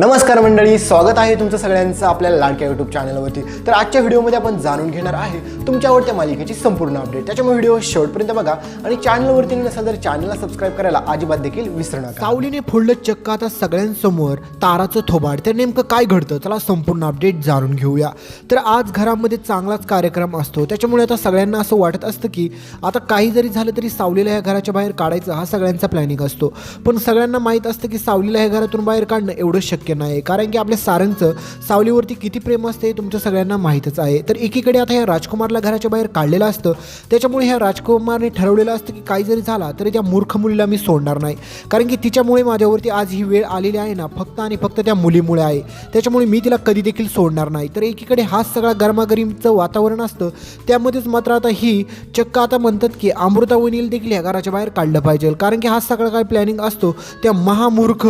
नमस्कार मंडळी स्वागत आहे तुमचं सगळ्यांचं आपल्या लाडक्या यूट्यूब चॅनलवरती तर आजच्या व्हिडिओमध्ये आपण जाणून घेणार आहे तुमच्या आवडत्या मालिकेची संपूर्ण अपडेट त्याच्यामुळे व्हिडिओ शेवटपर्यंत बघा आणि चॅनलवरती नसेल तर चॅनलला सबस्क्राईब करायला अजिबात देखील विसरू नका. सावलीने फोडलं चक्क आता सगळ्यांसमोर ताराचं थोबाड. तर नेमकं काय घडतं? चला संपूर्ण अपडेट जाणून घेऊया. तर आज घरामध्ये चांगलाच कार्यक्रम असतो. त्याच्यामुळे आता सगळ्यांना असं वाटत असतं की आता काही जरी झालं तरी सावलीला ह्या घराच्या बाहेर काढायचं हा सगळ्यांचा प्लॅनिंग असतो. पण सगळ्यांना माहीत असतं की सावलीला ह्या घरातून बाहेर काढणं एवढं शक्य नाही. कारण की आपल्या सारंगचं सावलीवरती किती प्रेम असते हे तुमच्या सगळ्यांना माहीतच आहे. तर एकीकडे आता ह्या राजकुमारला घराच्या बाहेर काढलेलं असतं. त्याच्यामुळे ह्या राजकुमारने ठरवलेलं असतं की काही जरी झाला तरी त्या मूर्ख मुलीला मी सोडणार नाही. कारण की तिच्यामुळे माझ्यावरती आज ही वेळ आलेली आहे ना फक्त आणि फक्त त्या मुलीमुळे आहे. त्याच्यामुळे मी तिला कधी देखील सोडणार नाही. तर एकीकडे हाच सगळा गरमागरीमचं वातावरण असतं. त्यामध्येच मात्र आता ही चक्क आता म्हणतात की अमृता वनील देखील ह्या घराच्या बाहेर काढलं पाहिजे. कारण की हा सगळा काय प्लॅनिंग असतो. त्या महामूर्ख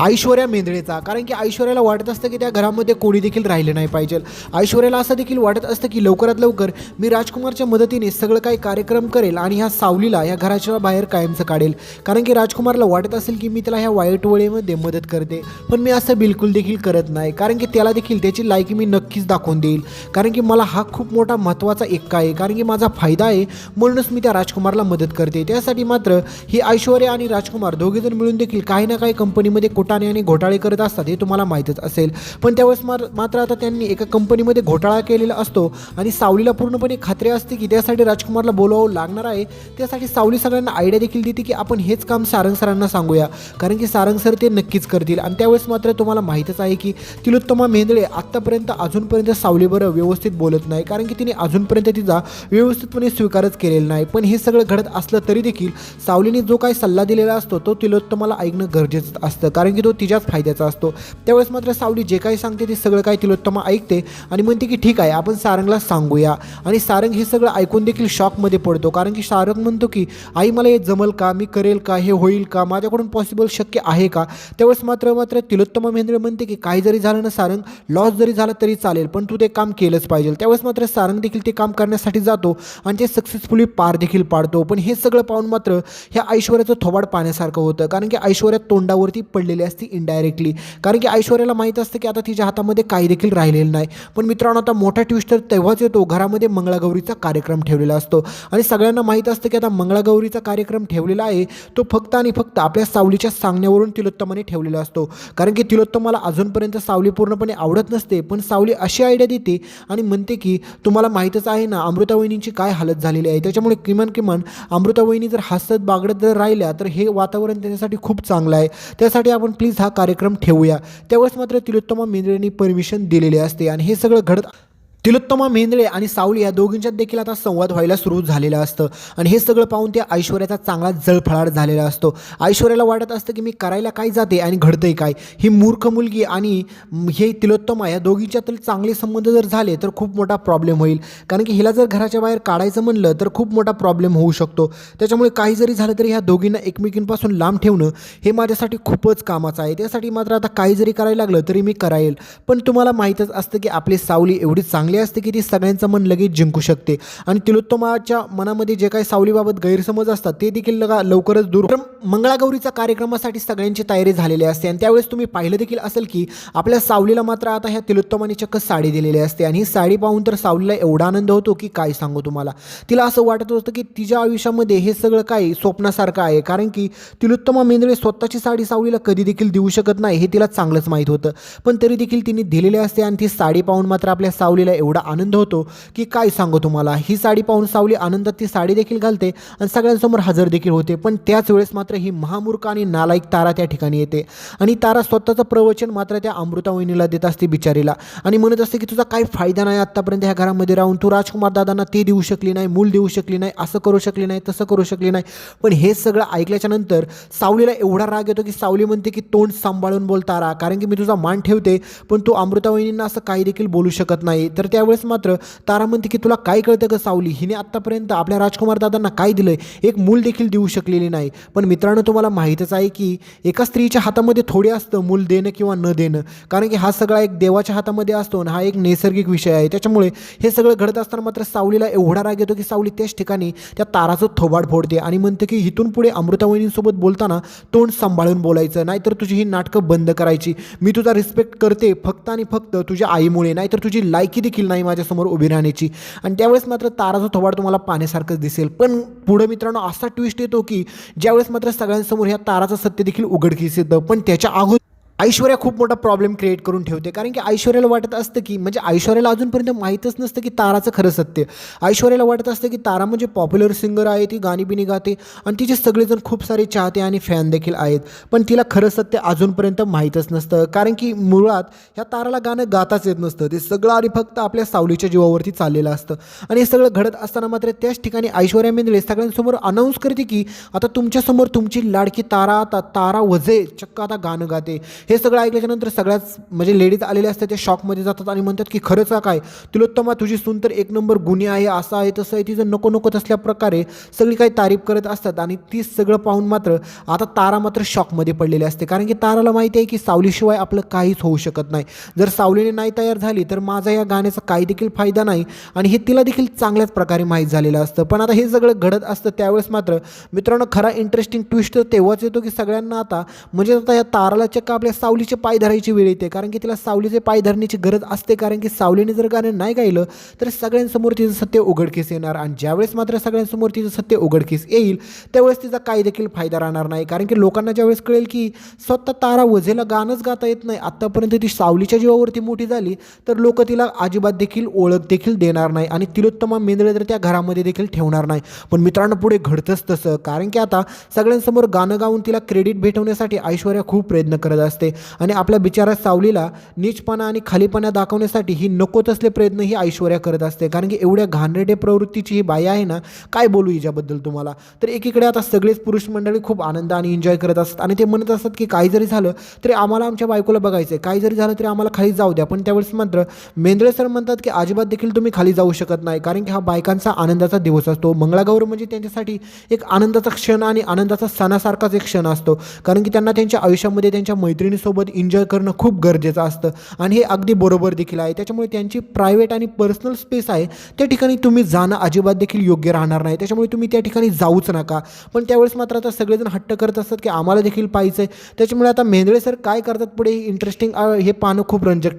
ऐश्वर्या मेंदळेचा. कारण की ऐश्वर्याला वाटत असतं की त्या घरामध्ये कोणी देखील राहिलं नाही पाहिजे. ऐश्वर्याला असं देखील वाटत असतं की लवकरात लवकर मी राजकुमारच्या मदतीने सगळं काही कार्यक्रम करेल आणि ह्या सावलीला ह्या घराच्या बाहेर कायमचं काढेल. कारण की राजकुमारला वाटत असेल की मी त्याला ह्या वाईट वेळेमध्ये मदत करते. पण मी असं बिलकुल देखील करत नाही. कारण की त्याला देखील त्याची लायकी मी नक्कीच दाखवून देईल. कारण की मला हा खूप मोठा महत्त्वाचा एक्का आहे. कारण की माझा फायदा आहे म्हणूनच मी त्या राजकुमारला मदत करते. त्यासाठी मात्र ही ऐश्वर्या आणि राजकुमार दोघेजण मिळून देखील काही ना काही कंपनीमध्ये कुटाणे आणि घोटाळे करत असतात हे तुम्हाला माहीतच असेल. पण त्यावेळेस मार मात्र आता त्यांनी एका कंपनीमध्ये घोटाळा केलेला असतो आणि सावलीला पूर्णपणे खात्री असते की त्यासाठी राजकुमारला बोलावं लागणार आहे. त्यासाठी सावली सगळ्यांना आयडिया देखील देते की आपण हेच काम सारंग सरांना सांगूया. कारण की सारंग सर ते नक्कीच करतील. आणि त्यावेळेस मात्र तुम्हाला माहीतच आहे की तिलोत्तमा मेंदळे आत्तापर्यंत अजूनपर्यंत सावलीबरोबर व्यवस्थित बोलत नाही. कारण की तिने अजूनपर्यंत तिचा व्यवस्थितपणे स्वीकारच केलेला नाही. पण हे सगळं घडत असलं तरी देखील सावलीने जो काही सल्ला दिलेला असतो तो तिलोत्तमाला ऐकणं गरजेचं असतं. कारण की की तो तिच्याच फायद्याचा असतो. त्यावेळेस मात्र सावली जे काही सांगते ते सगळं काय तिलोत्तमा ऐकते आणि म्हणते की ठीक आहे आपण सारंगला सांगूया. आणि सारंग हे सगळं ऐकून देखील शॉकमध्ये पडतो. कारण की सारंग म्हणतो की आई मला हे जमल का? मी करेल का? हे होईल का? माझ्याकडून पॉसिबल शक्य आहे का? त्यावेळेस मात्र मात्र तिलोत्तमा महेंद्र म्हणते की काही जरी झालं ना सारंग लॉस जरी झाला तरी चालेल पण तू ते काम केलंच पाहिजे. त्यावेळेस मात्र सारंग देखील ते काम करण्यासाठी जातो आणि ते सक्सेसफुली पार देखील पाडतो. पण हे सगळं पाहून मात्र ह्या ऐश्वर्याचं थोबाड पाण्यासारखं होतं. कारण की ऐश्वर्या तोंडावरती पडलेली असती इनडायरेक्टली कारण की ऐश्वर्याला माहीत असतं की आता तिच्या हातामध्ये काही देखील राहिलेलं नाही. पण मित्रांनो आता मोठा ट्विस्ट तर तेव्हाच येतो. घरामध्ये मंगळागौरीचा कार्यक्रम ठेवलेला असतो. आणि सगळ्यांना माहीत असतं की आता मंगळागौरीचा कार्यक्रम ठेवलेला आहे. तो फक्त आणि फक्त आपल्या सावलीच्या सांगण्यावरून तिलोत्तमाने ठेवलेला असतो. कारण की तिलोत्तमाला अजूनपर्यंत सावली पूर्णपणे आवडत नसते पण सावली अशी आयडिया देते आणि म्हणते की तुम्हाला माहीतच आहे ना अमृतावहिनींची काय हालत झालेली आहे? त्याच्यामुळे किमान किमान अमृतावहिनी जर हसत बागडत जर राहिल्या तर हे वातावरण त्याच्यासाठी खूप चांगलं आहे. त्यासाठी आपण प्लीज हा कार्यक्रम ठेवूया. त्यावेळेस मात्र तिलोत्तमा मेंद्रेंनी परमिशन दिलेली असते आणि हे सगळं घडत तिलोत्तमा मेंद्रे आणि सावली या दोघींच्यात देखील आता संवाद व्हायला सुरू झालेलं असतं. आणि हे सगळं पाहून त्या ऐश्वर्याचा चांगला जळफळाट झालेला असतो. ऐश्वर्याला वाटत असतं की मी करायला काय जाते आणि घडतंय काय? ही मूर्ख मुलगी आणि हे तिलोत्तमा या दोघींच्यातील चांगले संबंध जर झाले तर खूप मोठा प्रॉब्लेम होईल. कारण की हिला जर घराच्या बाहेर काढायचं म्हणलं तर खूप मोठा प्रॉब्लेम होऊ शकतो. त्याच्यामुळे काही जरी झालं तरी ह्या दोघींना एकमेकींपासून लांब ठेवणं हे माझ्यासाठी खूपच कामाचं आहे. त्यासाठी मात्र आता काही जरी करायला लागलं तरी मी करायला पण तुम्हाला माहीतच असतं की आपली सावली एवढी चांगली असते की ती सगळ्यांचं मन लगेच जिंकू शकते. आणि तिलोत्तमाच्या मनामध्ये जे काही सावलीबाबत गैरसमज असतात ते देखील लगा लवकरच दूर तर कार्यक्रमासाठी सगळ्यांची तयारी झालेली असते आणि त्यावेळेस तुम्ही पाहिलं देखील असेल की आपल्या सावलीला मात्र आता ह्या तिलोत्तमाने चक्क साडी दिलेली असते. आणि ही साडी पाहून तर सावलीला एवढा आनंद होतो की काय सांगू तुम्हाला? तिला असं वाटत होतं की तिच्या आयुष्यामध्ये हे सगळं काय स्वप्नासारखं आहे. कारण की तिलोत्तमा मेंदळे स्वतःची साडी सावलीला कधी देखील देऊ शकत नाही हे तिला चांगलंच माहीत होतं. पण तरी देखील तिने दिलेली असते आणि ती साडी पाहून मात्र आपल्या सावलीला एवढा आनंद होतो की काय सांगू तुम्हाला? ही साडी पाहून सावली आनंदात ती साडी देखील घालते आणि सगळ्यांसमोर हजर देखील होते. पण त्याच वेळेस मात्र ही महामूर्ख आणि नालायक तारा त्या ठिकाणी येते. आणि तारा स्वतःचं प्रवचन मात्र त्या अमृता वहिनीला देत असते बिचारीला. आणि म्हणत असते की तुझा काय फायदा नाही आत्तापर्यंत ह्या घरामध्ये राहून? तू राजकुमार दादांना ते देऊ शकली नाही मूल देऊ शकली नाही असं करू शकली नाही तसं करू शकली नाही. पण हे सगळं ऐकल्याच्या नंतर सावलीला एवढा राग येतो की सावली म्हणते की तोंड सांभाळून बोल तारा कारण की मी तुझा मान ठेवते पण तू अमृता वहिनींना असं काही देखील बोलू शकत नाही. तर त्यावेळेस मात्र तारा म्हणते की तुला काय कळतं का सावली? हिने आत्तापर्यंत आपल्या राजकुमार दादांना काय आहे एक मूल देखील देऊ शकलेली नाही. पण मित्रांनो तुम्हाला माहीतच आहे की एका स्त्रीच्या हातामध्ये थोडे असतं मूल देणं किंवा न देणं. कारण की हा सगळा एक देवाच्या हातामध्ये असतो आणि हा एक नैसर्गिक विषय आहे. त्याच्यामुळे हे सगळं घडत असताना मात्र सावलीला एवढा राग येतो की सावली त्याच ठिकाणी त्या ताराचं थोबाड फोडते आणि म्हणते की इथून पुढे अमृतावहिनींसोबत बोलताना तोंड सांभाळून बोलायचं. नाहीतर तुझी ही नाटकं बंद करायची. मी तुझा रिस्पेक्ट करते फक्त आणि फक्त तुझ्या आईमुळे. नाहीतर तुझी लायकी देखील नाही माझ्यासमोर उभी राहण्याची. आणि त्यावेळेस मात्र ताराचा थोबाड तुम्हाला पाण्यासारखंच दिसेल. पण पुढे मित्रांनो असा ट्विस्ट येतो की ज्यावेळेस मात्र सगळ्यांसमोर ह्या ताराचं सत्य देखील उघडकीस येतं. पण त्याच्या अगोदर ऐश्वर्या खूप मोठा प्रॉब्लेम क्रिएट करून ठेवते. कारण की ऐश्वर्याला वाटत असतं की म्हणजे ऐश्वर्याला अजूनपर्यंत माहीतच नसतं की ताराचं खरं सत्य. ऐश्वर्याला वाटत असतं की तारा म्हणजे पॉप्युलर सिंगर आहे ती गाणी बिणी गाते आणि तिचे सगळेजण खूप सारे चाहते आणि फॅन देखील आहेत. पण तिला खरं सत्य अजूनपर्यंत माहीतच नसतं. कारण की मुळात ह्या ताराला गाणं गाताच येत नसतं. ते सगळं आणि फक्त आपल्या सावलीच्या जीवावरती चाललेलं असतं. आणि हे सगळं घडत असताना मात्र त्याच ठिकाणी ऐश्वर्या मेंदळे सगळ्यांसमोर अनाऊन्स करते की आता तुमच्यासमोर तुमची लाडकी तारा आता तारा वजे चक्क आता गाणं गाते. हे सगळं ऐकल्याच्यानंतर सगळ्याच म्हणजे लेडीज आलेल्या असतात त्या शॉकमध्ये जातात आणि म्हणतात की खरंच का काय? तिलोत्तमा तुझी सून तर एक नंबर गुन्हे आहे असं आहे तसं आहे तिचं नको नको असल्या प्रकारे सगळी काही तारीफ करत असतात आणि ती सगळं पाहून मात्र आता तारा मात्र शॉकमध्ये पडलेली असते. कारण की ताराला माहिती आहे की सावलीशिवाय आपलं काहीच होऊ शकत नाही. जर सावलीने नाही तयार झाली तर माझा या गाण्याचा काही देखील फायदा नाही आणि हे तिला देखील चांगल्याच प्रकारे माहीत झालेलं असतं. पण आता हे सगळं घडत असतं त्यावेळेस मात्र मित्रांनो खरा इंटरेस्टिंग ट्विस्ट तेव्हाच येतो की सगळ्यांना आता म्हणजे आता या ताराला चक्क आपल्या सावलीचे पाय धरायची वेळ येते. कारण की तिला सावलीचे पाय धरण्याची गरज असते. कारण की सावलीने जर गाणं नाही गायलं तर सगळ्यांसमोर तिचं सत्य उघडकीस येणार. आणि ज्यावेळेस मात्र सगळ्यांसमोर तिचं सत्य उघडकीस येईल त्यावेळेस तिचा काही देखील फायदा राहणार नाही. कारण की लोकांना ज्यावेळेस कळेल की स्वतः तारा वझेला गाणंच गाता येत नाही आत्तापर्यंत ती सावलीच्या जीवावरती मोठी झाली तर लोक तिला अजिबात देखील ओळख देखील देणार नाही. आणि तिलोत्तमा मेंदळे तर त्या घरामध्ये देखील ठेवणार नाही. पण मित्रांनो पुढे घडतंच तसं. कारण की आता सगळ्यांसमोर गाणं गाऊन तिला क्रेडिट भेटवण्यासाठी ऐश्वर्या खूप प्रयत्न करत असते. आणि आपल्या बिचारा सावलीला नीचपणा आणि खालीपणा दाखवण्यासाठी ही नको तसले प्रयत्न ही ऐश्वर्या करत असते. कारण की एवढ्या घाणेरडे प्रवृत्तीची ही बाई आहे ना काय बोलू हिच्याबद्दल तुम्हाला? तर एकीकडे आता सगळेच पुरुष मंडळी खूप आनंद आणि एन्जॉय करत असतात आणि ते म्हणत असतात की काही जरी झालं तरी आम्हाला आमच्या बायकोला बघायचं आहे काही जरी झालं तरी आम्हाला खाली जाऊ द्या. पण त्यावेळेस मात्र मेंद्रे सर म्हणतात की अजिबात देखील तुम्ही खाली जाऊ शकत नाही. कारण की हा बायकांचा आनंदाचा दिवस असतो. मंगळागौर म्हणजे त्यांच्यासाठी एक आनंदाचा क्षण आणि आनंदाचा सणासारखाच एक क्षण असतो. कारण की त्यांना त्यांच्या आयुष्यामध्ये त्यांच्या मैत्रिणी मैत्रिणीसोबत एन्जॉय करणं खूप गरजेचं असतं. आणि हे अगदी बरोबर देखील आहे. त्याच्यामुळे त्यांची प्रायव्हेट आणि पर्सनल स्पेस आहे. त्या ठिकाणी तुम्ही जाणं अजिबात देखील योग्य राहणार नाही. त्याच्यामुळे तुम्ही त्या ठिकाणी जाऊच नका. पण त्यावेळेस मात्र आता सगळेजण हट्ट करत असतात की आम्हाला देखील पाहिजे आहे त्याच्यामुळे आता मेंदळे सर काय करतात पुढे? इंटरेस्टिंग हे पाहणं खूप रंजक.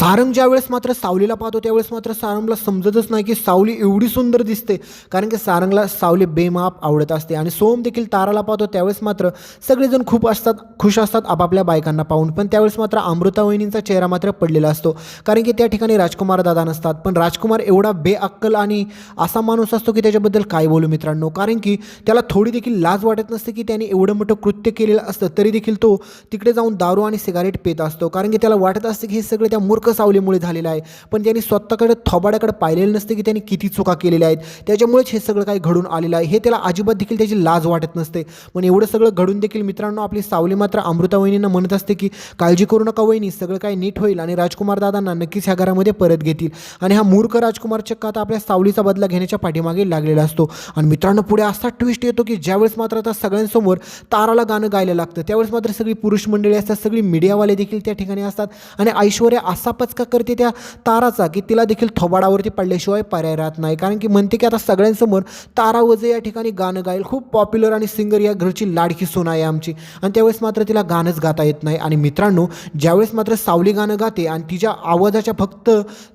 सारंग ज्यावेळेस मात्र सावलीला पाहतो त्यावेळेस मात्र सारंगला समजतच नाही की सावली एवढी सुंदर दिसते. कारण की सारंगला सावली बेमाप आवडत असते. आणि सोम देखील ताराला पाहतो त्यावेळेस मात्र सगळेजण खूप असतात खुश असतात आपापल्या बायकांना पाहून. पण त्यावेळेस मात्र अमृता वहिनींचा चेहरा मात्र पडलेला असतो. कारण की त्या ठिकाणी राजकुमार दादा नसतात. पण राजकुमार एवढा बेअक्कल आणि असा माणूस असतो की त्याच्याबद्दल काय बोलू मित्रांनो? कारण की त्याला थोडी देखील लाज वाटत नसते की त्याने एवढं मोठं कृत्य केलेलं असतं तरी देखील तो तिकडे जाऊन दारू आणि सिगारेट पेत असतो. कारण की त्याला वाटत असतं की हे सगळं त्या मूर्ख सावलीमुळे झालेलं आहे. पण त्यांनी स्वतःकडे थोबाड्याकडे पाहिलेलं नसते की त्यांनी किती चुका केलेल्या आहेत. त्याच्यामुळेच हे सगळं काही घडून आलेलं आहे. हे त्याला अजिबात देखील त्याची लाज वाटत नसते. पण एवढं सगळं घडून देखील मित्रांनो आपली सावली मात्र अमृता वहिनींना म्हणत असते असते की काळजी करू नका वहिनी सगळं काही नीट होईल आणि राजकुमार दादांना नक्कीच ह्या घरामध्ये परत घेतील. आणि हा मूर्ख राजकुमार चक्क आता आपल्या सावलीचा बदला घेण्याच्या पाठीमागे लागलेला असतो. आणि मित्रांनो पुढे असा ट्विस्ट येतो की ज्यावेळेस मात्र आता सगळ्यांसमोर ताराला गाणं गायला लागतं त्यावेळेस मात्र सगळी पुरुष मंडळी असतात सगळी मीडियावाले देखील त्या ठिकाणी असतात. आणि ऐश्वर्या असा पचका करते त्या ताराचा की तिला देखील थोबाडावरती पडल्याशिवाय पर्याय राहत नाही. कारण की म्हणते की आता सगळ्यांसमोर तारा वजे या ठिकाणी गाणं गाईल. खूप पॉप्युलर आणि सिंगर या घरची लाडकी सून आहे आमची. आणि त्यावेळेस मात्र तिला गाणंच गाता येत नाही. आणि मित्रांनो ज्यावेळेस मात्र सावली गाणं गाते आणि तिच्या आवाजाच्या फक्त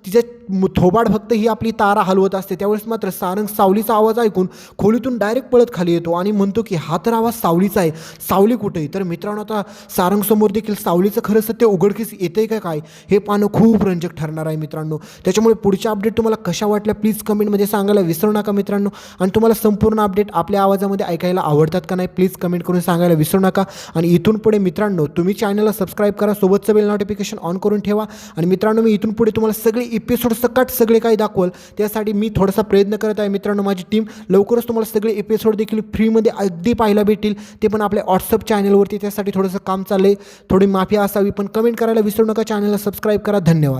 तिच्या थोबाड फक्त ही आपली तारा हलवत असते त्यावेळेस मात्र सारंग सावलीचा आवाज ऐकून खोलीतून डायरेक्ट पळत खाली येतो आणि म्हणतो की हा तर आवाज सावलीचा आहे. सावली कुठे? तर मित्रांनो आता सारंगसमोर देखील सावलीचं खरं सत्य उघडकीस येते का काय हे पाहणं खूप रंजक ठरणार आहे मित्रांनो. त्याच्यामुळे पुढच्या अपडेट तुम्हाला कशा वाटल्या प्लीज कमेंटमध्ये सांगायला विसरू नका मित्रांनो. आणि तुम्हाला संपूर्ण अपडेट आपल्या आवाजामध्ये ऐकायला आवडतात का नाही प्लीज कमेंट करून सांगायला विसरू नका. आणि इथून पुढे मित्रांनो तुम्ही चॅनलला सबस्क्राईब करा सोबतचं बेल नोटिफिकेशन ऑन करून ठेवा. आणि मित्रांनो मी इथून पुढे तुम्हाला सगळे एपिसोड सकट सगळे काही दाखवल त्यासाठी मी थोडासा प्रयत्न करत आहे. मित्रांनो माझी टीम लवकरच तुम्हाला सगळे एपिसोड देखील फ्रीमध्ये अगदी पाहायला भेटतील. ते पण आपल्या व्हॉट्सअप चॅनलवरती त्यासाठी थोडंसं काम चाललं आहे थोडी माफी असावी पण कमेंट करायला विसरू नका. चॅनलला सबस्क्राईब करा. धन्यवाद.